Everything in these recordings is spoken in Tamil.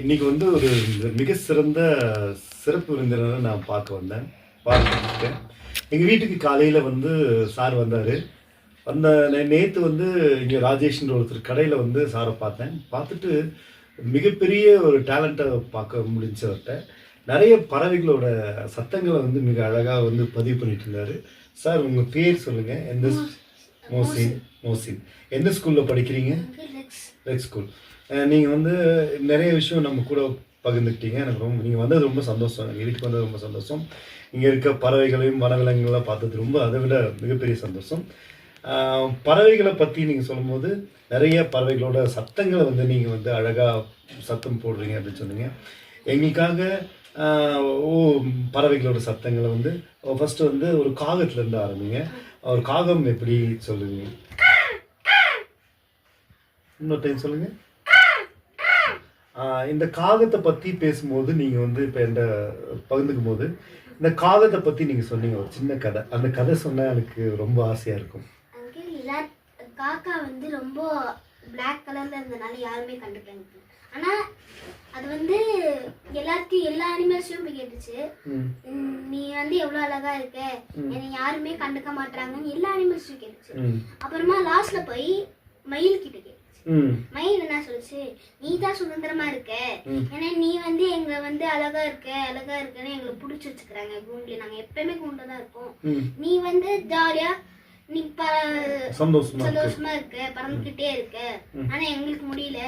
இன்னைக்கு வந்து ஒரு மிக சிறந்த சிறப்பு விருந்தினரை நான் பார்க்க வந்தேன். பார்த்துருக்கேன் எங்கள் வீட்டுக்கு காலையில் வந்து சார் வந்தார். அந்த நேற்று வந்து இங்கே ராஜேஷ்ன்ற ஒருத்தர் கடையில் வந்து சாரை பார்த்தேன். பார்த்துட்டு மிகப்பெரிய ஒரு டேலண்ட்டை பார்க்க முடிஞ்சவர்கிட்ட நிறைய பறவைகளோட சத்தங்களை வந்து மிக அழகாக வந்து பதிவு பண்ணிட்டு இருந்தார். சார் உங்கள் பேர் சொல்லுங்கள் எந்த மோசின் மோசின் எந்த ஸ்கூலில் படிக்கிறீங்க? ரெக் ஸ்கூல் நீங்கள் வந்து நிறைய விஷயம் நம்ம கூட பகிர்ந்துக்கிட்டீங்க. எனக்கு ரொம்ப நீங்கள் வந்தது ரொம்ப சந்தோஷம். எங்கள் வீட்டுக்கு வந்தது ரொம்ப சந்தோஷம். இங்கே இருக்க பறவைகளையும் வனவிலங்குகளாம் பார்த்தது ரொம்ப அதை விட மிகப்பெரிய சந்தோஷம். பறவைகளை பற்றி நீங்கள் சொல்லும்போது நிறைய பறவைகளோட சத்தங்களை வந்து நீங்கள் வந்து அழகாக சத்தம் போடுறீங்க அப்படின்னு சொன்னீங்க. எங்களுக்காக ஓ பறவைகளோட சத்தங்களை வந்து ஃபர்ஸ்ட் வந்து ஒரு காகத்துலேருந்து ஆரம்பிங்க. ஒரு காகம் எப்படி சொல்லுங்க? இன்னொரு டைம் சொல்லுங்க இந்த காகத்தை பத்தி பேசும்போது நீங்க வந்து இப்ப என்கிட்ட பகிர்ந்துக்கும் போது இந்த காகத்தை பத்தி நீங்க சொன்னீங்க ஒரு சின்ன கதை. அந்த கதை சொன்னா எனக்கு ரொம்ப ஆசையா இருக்கும். காக்கா வந்து ரொம்ப பிளாக் கலர்ல இருந்தனால யாருமே கண்டுக்கல ஆனா அது வந்து எல்லாத்தையும் எல்லா அனிமல்ஸையும் போய் கேட்டுச்சு. ம், "உம், நீ வந்து எவ்வளவு அழகா இருக்க? என்னை யாருமே கண்டுக்க மாட்டாங்கன்னு எல்லா அனிமல்ஸையும் கேட்டுச்சு. அப்புறமா லாஸ்ட்ல போய் மயில் கிட்ட கேட்டுச்சு. மயில் என்ன சொல்லுச்சு? நீ தான் சுதந்திரமா இருக்க. ஏன்னா நீ வந்து எங்களை வந்து அழகா இருக்க அழகா இருக்கன்னு எங்களை புடிச்சு வச்சுக்கிறாங்க. கூண்டுல நாங்க எப்பயுமே கூண்டுல தான் இருக்கோம். நீ வந்து ஜாலியா நீ சந்தோஷமா சந்தோஷமா இருக்க பறந்துகிட்டே இருக்க. ஆனா எங்களுக்கு முடியல.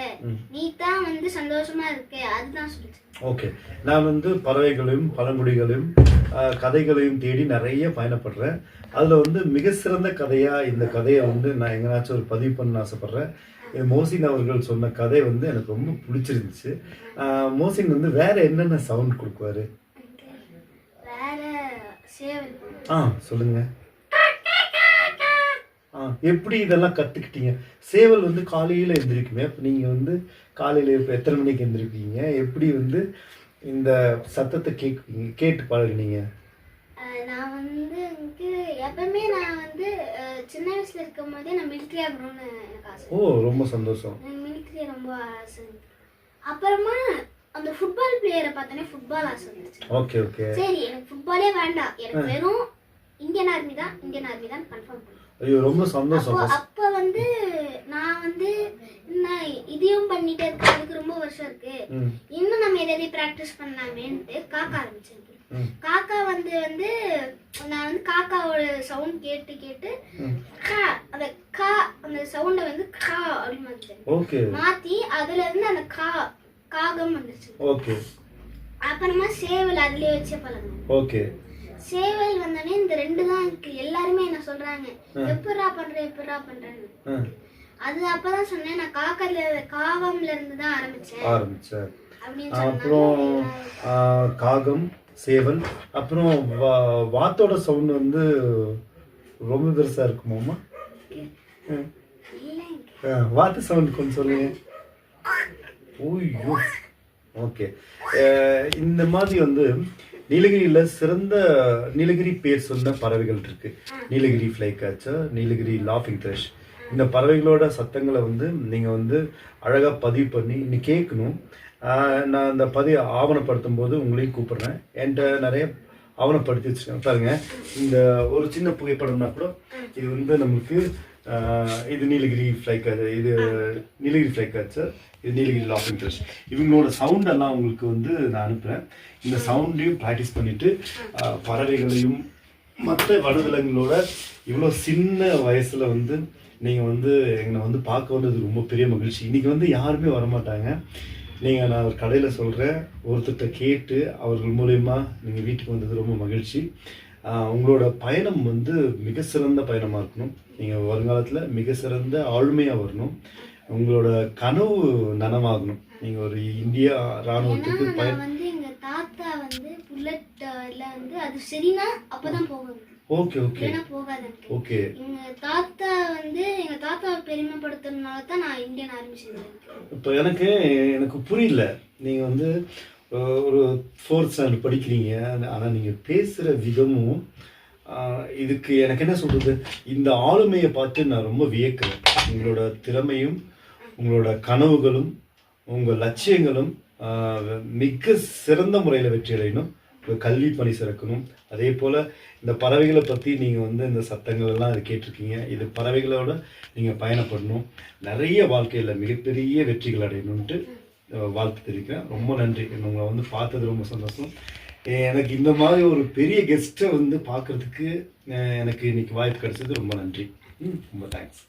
நீ தான் வந்து சந்தோஷமா இருக்க. அதுதான் சொல்லுச்சு. ஓகே. நான் வந்து பறவைகளையும் பழங்குடிகளையும் கதைகளையும் தேடி நிறைய பயணப்படுறேன். அதில் வந்து மிக சிறந்த கதையாக இந்த கதையை வந்து நான் எங்கேனாச்சும் ஒரு பதிவு பண்ண ஆசைப்பட்றேன். மோசின் அவர்கள் சொன்ன கதை வந்து எனக்கு ரொம்ப பிடிச்சிருந்துச்சு. மோசின் வந்து வேற என்னென்ன சவுண்ட் கொடுக்குவாரு? ஆ சொல்லுங்க. ஆ எப்படி இதெல்லாம் கற்றுக்கிட்டீங்க சேவல் வந்து காலையில் எந்திரிக்குமே. அப்போ நீங்கள் வந்து காலையில் இப்போ எத்தனை மணிக்கு எந்திரிப்பீங்க? எப்படி வந்து இந்த சத்தத்தை கேட்குவீங்க கேட்டு பழகுனீங்க? நான் வந்து எப்பவுமே நான் வந்து சின்ன வயசுல இருக்கும் போதே நான் மிலிட்ரி ஆகணும்னு எனக்கு ஆசை. ஓ ரொம்ப சந்தோஷம். மிலிட்ரி ரொம்ப ஆசை. அப்புறமா அந்த ஃபுட்பால் பிளேயரை பார்த்தோன்னே ஃபுட்பால் ஆசை வந்துச்சு ஓகே ஓகே. சரி எனக்கு ஃபுட்பாலே வேண்டாம். எனக்கு வெறும் இந்தியன் ஆர்மி தான் இந்தியன் ஆர்மி தான் கன்ஃபார்ம் பண்ணேன் ஐயோ ரொம்ப சந்தோஷம் அப்போ வந்து நான் வந்து என்ன இதையும் பண்ணிட்டே இருக்கு அதுக்கு ரொம்ப வருஷம் இருக்கு. இன்னும் நம்ம எதாவது ப்ராக்டிஸ் பண்ணலாமேன்ட்டு காக்கா ஆரம்பிச்சேன் ம். காக்கா வந்து வந்து நான் வந்து காக்காவோட சவுண்ட் கேட்டு கேட்டு. கா அந்த கா அந்த சவுண்டை வந்து கா அப்படின்னு மாத்தி அதுல இருந்து அந்த கா காகம் வந்துச்சு. ஓகே. அப்புறமா சேவல் அதுலயே வச்சே பழகணும் ஓகே. சேவல் வந்தோடனே இந்த ரெண்டு தான் இருக்கு. எல்லாருமே என்ன சொல்றாங்க எப்படா பண்ற எப்படா பண்றேன்னு. அது அப்பதான் சொன்னேன் நான் காக்கல காகம்ல இருந்து தான் ஆரம்பிச்சேன். ஆரம்பிச்சேன். அப்புறம் காகம் சேவல் அப்புறம் வாத்தோட சவுண்ட் வந்து ரொம்ப பெருசா இருக்குமாமா வாத்து சவுண்ட் கொஞ்சம் சொல்லுங்க. ஓய்யோ. ஓகே eh, இந்த மாதிரி வந்து நீலகிரியில் சிறந்த நீலகிரி பேர் சொன்ன பறவைகள் இருக்கு. நீலகிரி ஃப்ளை கேச்சர் நீலகிரி லாஃபிங் த்ரெஷ் இந்த பறவைகளோட சத்தங்களை வந்து நீங்கள் வந்து அழகாக பதிவு பண்ணி இன்னைக்கு கேட்கணும். நான் அந்த பதிவு ஆவணப்படுத்தும் போது உங்களையும் கூப்பிட்றேன். என்கிட்ட நிறைய ஆவணப்படுத்தி வச்சுருக்கேன் பாருங்க இந்த ஒரு சின்ன புகைப்படம்னா கூட இது வந்து நம்மளுக்கு ஆஹ் இது நீலகிரி ஃப்ளை இது நீலகிரி ஃப்ளை கேச்சர் இது நீலகிரி லாஃபிங் த்ரெஷ் இவங்களோட சவுண்ட் எல்லாம் உங்களுக்கு வந்து நான் அனுப்புகிறேன் இந்த சவுண்டையும் ப்ராக்டிஸ் பண்ணிட்டு ஆஹ் பறவைகளையும் மற்ற வனவிலங்குகளோட இவ்வளோ சின்ன வயசுல வந்து நீங்கள் வந்து எங்களை வந்து பார்க்க வந்தது ரொம்ப பெரிய மகிழ்ச்சி. இன்னைக்கு வந்து யாருமே வரமாட்டாங்க. நீங்கள் நான் ஒரு கடையில் சொல்கிறேன் ஒருத்தர்கிட்ட கேட்டு அவர்கள் மூலயமா நீங்கள் வீட்டுக்கு வந்தது ரொம்ப மகிழ்ச்சி. உங்களோட பயணம் வந்து மிக சிறந்த பயணமாக இருக்கணும். நீங்கள் வருங்காலத்தில் மிக சிறந்த ஆளுமையாக வரணும். உங்களோட கனவு நனவாகணும். நீங்கள் ஒரு இந்தியா பயன் வந்து எங்க தாத்தா வந்து அது சரினா அப்பதான் போகும் ஓகே ஓகே. போகாது ஓகே. எங்க தாத்தா வந்து எங்க தாத்தாவை பெருமைப்படுத்துறதுனால தான் நான் இந்தியன் ஆர்மி இப்போ எனக்கு எனக்கு புரியல. நீங்கள் வந்து ஒரு ஃபோர்த் ஸ்டாண்டர்ட் படிக்கிறீங்க. ஆனால் நீங்கள் பேசுகிற விதமும் இதுக்கு எனக்கு என்ன சொல்கிறது இந்த ஆளுமையை பார்த்து நான் ரொம்ப வியக்கிறேன். உங்களோட திறமையும் உங்களோட கனவுகளும் உங்கள் லட்சியங்களும் மிக சிறந்த முறையில் வெற்றி அடையணும். கல்வி பணி சிறக்கணும். அதே போல் இந்த பறவைகளை பற்றி நீங்கள் வந்து இந்த சத்தங்கள் எல்லாம் கேட்டிருக்கீங்க. இது பறவைகளோட நீங்கள் பயணப்படணும். நிறைய வாழ்க்கையில் மிகப்பெரிய வெற்றிகள் அடையணும்ன்ட்டு வாழ்த்து தெரிவிக்கிறேன் ரொம்ப நன்றி. உங்களை வந்து பார்த்தது ரொம்ப சந்தோஷம். எனக்கு இந்த மாதிரி ஒரு பெரிய கெஸ்ட்டை வந்து பார்க்கறதுக்கு எனக்கு இன்னைக்கு வாய்ப்பு கிடைச்சது ரொம்ப நன்றி. ம், ரொம்ப தேங்க்ஸ்